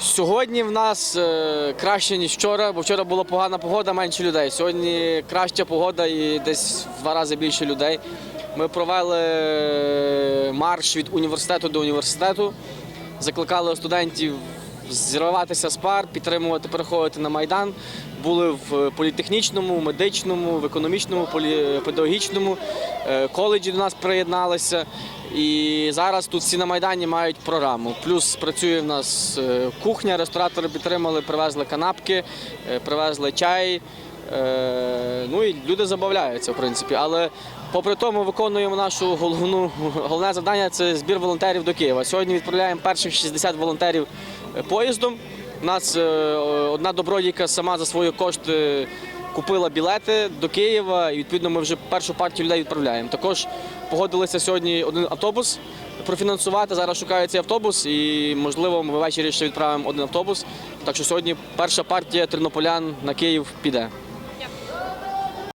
Сьогодні в нас е, краще, ніж вчора, бо вчора була погана погода, менше людей. Сьогодні краща погода і десь в два рази більше людей. Ми провели е, марш від університету до університету, закликали студентів зірватися з пар, підтримувати, переходити на Майдан. Були в політехнічному, медичному, в економічному, педагогічному е, коледжі до нас приєдналися. І зараз тут всі на Майдані мають програму. Плюс працює в нас е, кухня, ресторатори підтримали, привезли канапки, е, привезли чай. Ну і люди забавляються, в принципі. Але попри тому виконуємо нашу головну головне завдання це збір волонтерів до Києва. Сьогодні відправляємо перших 60 волонтерів поїздом. У нас е, одна добродійка сама за свої кошти купила білети до Києва, і відповідно ми вже першу партію людей відправляємо. Також погодилися сьогодні один автобус профінансувати. Зараз шукає цей автобус, і можливо ми ввечері ще відправимо один автобус. Так що сьогодні перша партія тернополян на Київ піде.